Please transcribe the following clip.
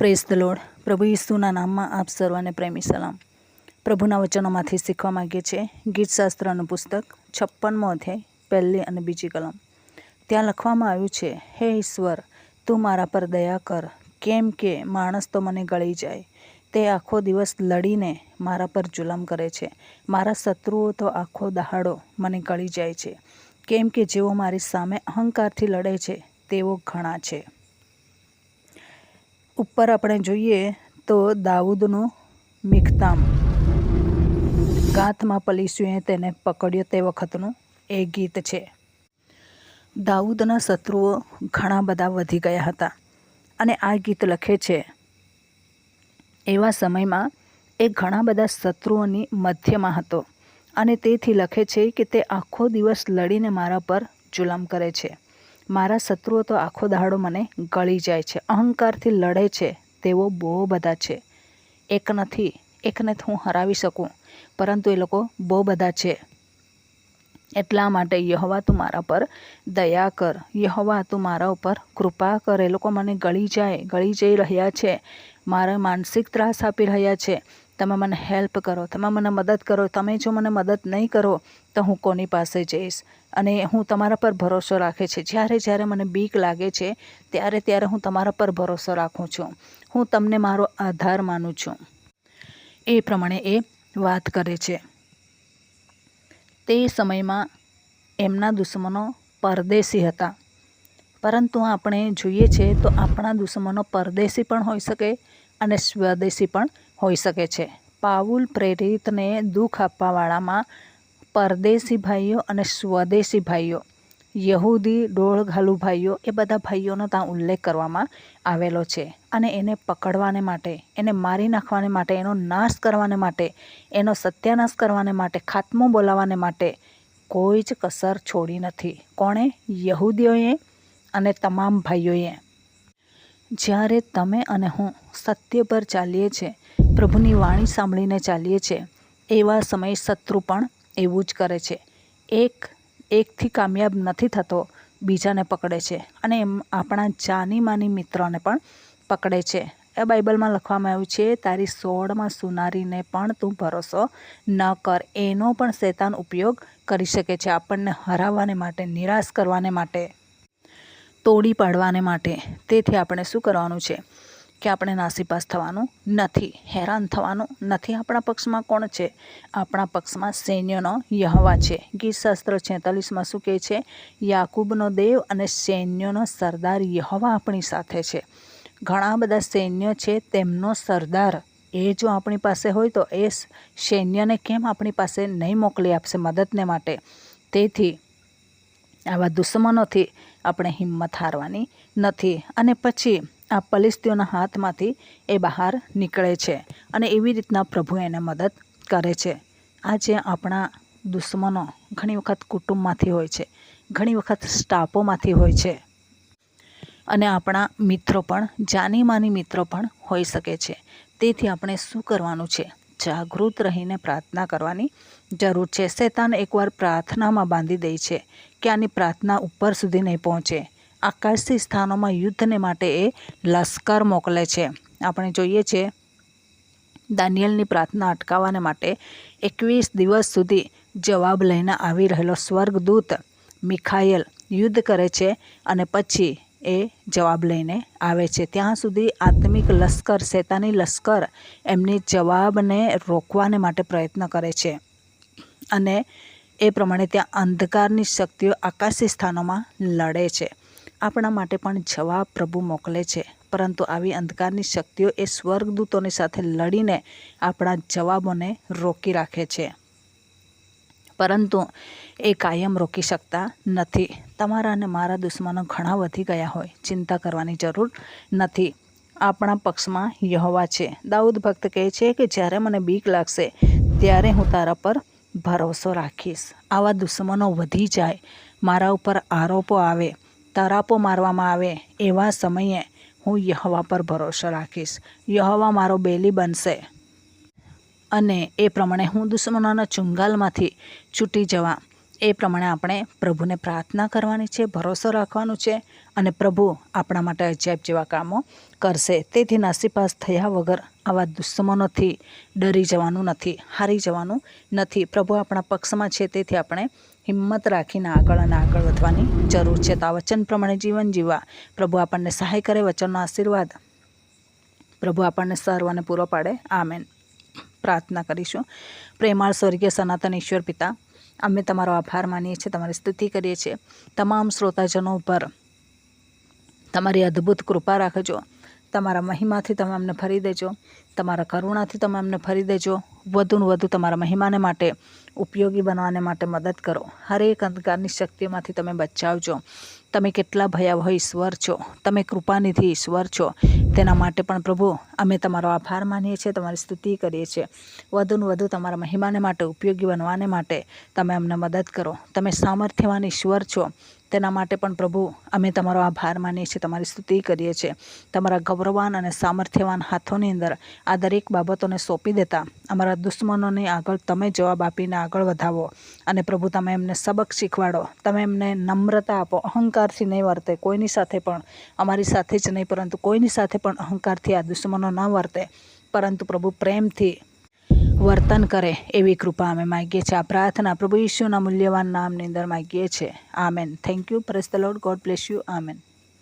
Press the load પ્રભુ ઈસુના નામમાં આપ સર્વને પ્રેમી સલામ. પ્રભુના વચનોમાંથી શીખવા માગીએ છીએ ગીતશાસ્ત્રનું પુસ્તક, છપ્પનમો અધ્યાય, પહેલી અને બીજી કલમ. ત્યાં લખવામાં આવ્યું છે, હે ઈશ્વર, તું મારા પર દયા કર. કેમ કે માણસ તો મને ગળી જાય. તે આખો દિવસ લડીને મારા પર જુલમ કરે છે. મારા શત્રુઓ તો આખો દહાડો મને ગળી જાય છે. કેમ કે જેઓ મારી સામે અહંકારથી લડે છે, તેઓ ઘણા છે. ઉપર આપણે જોઈએ તો દાઉદનું મિખતામ ગાથમાં પલીસ્યુએ તેને પકડ્યો તે વખતનું એ ગીત છે. દાઉદના શત્રુઓ ઘણા બધા વધી ગયા હતા અને આ ગીત લખે છે, એવા સમયમાં એ ઘણા બધા શત્રુઓની મધ્યમાં હતો અને તેથી લખે છે કે તે આખો દિવસ લડીને મારા પર જુલમ કરે છે. મારા શત્રુઓ તો આખો દહાડો મને ગળી જાય છે, અહંકારથી લડે છે, તેઓ બહુ બધા છે. એક નથી, એકને હું હરાવી શકું, પરંતુ એ લોકો બહુ બધા છે. એટલા માટે યહવા તું મારા પર દયા કર, યહવા તું મારા ઉપર કૃપા કર, એ લોકો મને ગળી જાય, ગળી જઈ રહ્યા છે, મારા માનસિક ત્રાસ આપી રહ્યા છે તમે મને હેલ્પ કરો, તમે મને મદદ કરો, તમે જો મને મદદ નહીં કરો, તો હું કોની પાસે જઈશ? અને હું તમારા પર ભરોસો રાખે છે. જ્યારે જ્યારે મને બીક લાગે છે, ત્યારે ત્યારે હું તમારા પર ભરોસો રાખું છું. હું તમને મારો આધાર માનું છું. એ પ્રમાણે એ વાત કરે છે. તે સમયમાં એમના દુશ્મનો પરદેશી હતા. પરંતુ આપણે જોઈએ છે તો આપણા દુશ્મનો પરદેશી પણ હોઈ શકે અને સ્વદેશી પણ હોઈ શકે છે. પાઉલ પ્રેરિતને દુઃખ આપવાવાળામાં પરદેશી ભાઈઓ અને સ્વદેશી ભાઈઓ, યહૂદી ડોળઘાલુ ભાઈઓ એ બધા ભાઈઓનો ત્યાં ઉલ્લેખ કરવામાં આવેલો છે અને એને પકડવાને માટે, એને મારી નાખવાને માટે, એનો નાશ કરવાને માટે, એનો સત્યાનાશ કરવાને માટે, ખાત્મો બોલાવવાને માટે કોઈ જ કસર છોડી નથી. કોણે? યહૂદીઓએ અને તમામ ભાઈઓએ. જ્યારે તમે અને હું સત્ય પર ચાલીએ છીએ પ્રભુની વાણી સાંભળીને ચાલીએ છીએ એવા સમયે શત્રુ પણ એવું જ કરે છે. એક, એકથી કામયાબ નથી થતો, બીજાને પકડે છે અને એમ આપણા જાની માની મિત્રોને પણ પકડે છે. એ બાઇબલમાં લખવામાં આવ્યું છે, તારી સોળમાં સુનારીને પણ તું ભરોસો ન કર. એનો પણ શેતાન ઉપયોગ કરી શકે છે આપણને હરાવવાને માટે, નિરાશ કરવાને માટે. તોડી પાડવાને માટે. તેથી આપણે શું કરવાનું છે? કે આપણે નાસીપાસ થવાનું નથી, હેરાન થવાનું નથી આપણા પક્ષમાં કોણ છે? આપણા પક્ષમાં સૈન્યનો યહવા છે. ગીતશાસ્ત્ર છેતાલીસમાં શું કહે છે? યાકૂબનો દેવ અને સૈન્યનો સરદાર યહવા આપણી સાથે છે. ઘણા બધા સૈન્ય છે તેમનો સરદાર. એ જો આપણી પાસે હોય તો એ સૈન્યને કેમ આપણી પાસે નહીં મોકલી આપશે મદદને માટે? તેથી આવા દુશ્મનોથી આપણે હિંમત હારવાની નથી. અને પછી આ પલિસ્તીઓના હાથમાંથી એ બહાર નીકળે છે અને એવી રીતના પ્રભુ એને મદદ કરે છે. આજે આપણા દુશ્મનો ઘણી વખત કુટુંબમાંથી હોય છે, ઘણી વખત સ્ટાફોમાંથી હોય છે અને આપણા મિત્રો પણ જાની માની મિત્રો પણ હોઈ શકે છે. તેથી આપણે શું કરવાનું છે? જાગૃત રહીને પ્રાર્થના કરવાની જરૂર છે. શેતાન એકવાર પ્રાર્થનામાં બાંધી દે છે કે આની પ્રાર્થના ઉપર સુધી નહીં પહોંચે. આકાશી સ્થાનોમાં યુદ્ધને માટે એ લશ્કર મોકલે છે. આપણે જોઈએ છીએ દાનિયલની પ્રાર્થના અટકાવવાને માટે એકવીસ દિવસ સુધી જવાબ લઈને આવી રહેલો સ્વર્ગદૂત મિખાયેલ યુદ્ધ કરે છે અને પછી એ જવાબ લઈને આવે છે. ત્યાં સુધી આત્મિક લશ્કર, શેતાની લશ્કર એમની જવાબને રોકવાને માટે પ્રયત્ન કરે છે. અને એ પ્રમાણે ત્યાં અંધકારની શક્તિઓ આકાશી સ્થાનોમાં લડે છે. આપણા માટે પણ જવાબ પ્રભુ મોકલે છે. પરંતુ આવી અંધકારની શક્તિઓ એ સ્વર્ગદૂતોની સાથે લડીને આપણા જવાબોને રોકી રાખે છે. પરંતુ એ કાયમ રોકી શકતા નથી. તમારા અને મારા દુશ્મનો ઘણા વધી ગયા હોય. ચિંતા કરવાની જરૂર નથી. આપણા પક્ષમાં યહવા છે. દાઉદ ભક્ત કહે છે કે જ્યારે મને બીક લાગશે, ત્યારે હું તારા પર ભરોસો રાખીશ. આવા દુશ્મનો વધી જાય. મારા ઉપર આરોપો આવે. તરાપો મારવામાં આવે. એવા સમયે હું યહવા પર ભરોસો રાખીશ. યહવા મારો બેલી બનશે. અને એ પ્રમાણે હું દુશ્મનોના ચુંગાલમાંથી છૂટી જવા, એ પ્રમાણે આપણે પ્રભુને પ્રાર્થના કરવાની છે, ભરોસો રાખવાનો છે અને પ્રભુ આપણા માટે અજાયબ જેવા કામો કરશે. તેથી નાસીપાસ થયા વગર આવા દુશ્મનોથી ડરી જવાનું નથી, હારી જવાનું નથી. પ્રભુ આપણા પક્ષમાં છે, તેથી આપણે હિંમત રાખીને આગળ અને આગળ વધવાની જરૂર છે. તો આ વચન પ્રમાણે જીવન જીવવા, પ્રભુ આપણને સહાય કરે, વચનનો આશીર્વાદ પ્રભુ આપણને સર્વને પૂરો પાડે. આમેન. પ્રાર્થના કરીશું. પ્રેમાળ સ્વર્ગીય સનાતન ઈશ્વર પિતા, અમે તમારો આભાર માનીએ છીએ, તમારી સ્તુતિ કરીએ છીએ. તમામ શ્રોતાજનો ઉપર તમારી અદ્ભુત કૃપા રાખજો. તમારા મહિમાથી તમે અમને ફરી દેજો. તમારા કરુણાથી તમે અમને ફરી દેજો. વધુને વધુ તમારા મહિમાને માટે, ઉપયોગી બનવાને માટે મદદ કરો. હરેક અંધકારની શક્તિઓમાંથી તમે બચાવજો. તમે કેટલા ભયાવહ ઈશ્વર છો. તમે કૃપાનિધિ ઈશ્વર છો. તેના માટે પણ પ્રભુ, અમે તમારો આભાર માનીએ છીએ, તમારી સ્તુતિ કરીએ છીએ. વધુને વધુ તમારા મહિમાને માટે, ઉપયોગી બનવાને માટે તમે અમને મદદ કરો. તમે સામર્થ્યવાન ઈશ્વર છો. તેના માટે પણ પ્રભુ, અમે તમારો આભાર માનીએ છીએ, તમારી સ્તુતિ કરીએ છીએ. તમારા ગૌરવાન અને સામર્થ્યવાન હાથોની અંદર આ દરેક બાબતોને સોંપી દેતા અમારા દુશ્મનોની આગળ તમે જવાબ આપીને આગળ વધાવો. અને પ્રભુ, તમે એમને સબક શીખવાડો. તમે એમને નમ્રતા આપો. અહંકારથી નહીં વર્તે. કોઈની સાથે પણ, અમારી સાથે જ નહીં, પરંતુ કોઈની સાથે પણ અહંકારથી આ દુશ્મનો ન વર્તે. પરંતુ પ્રભુ, પ્રેમથી વર્તન કરે એવી કૃપા અમે માગીએ છીએ. આ પ્રાર્થના પ્રભુ ઈશ્વરના મૂલ્યવાન નામની અંદર માગીએ છીએ. Amen. Thank you praise the Lord God bless you amen.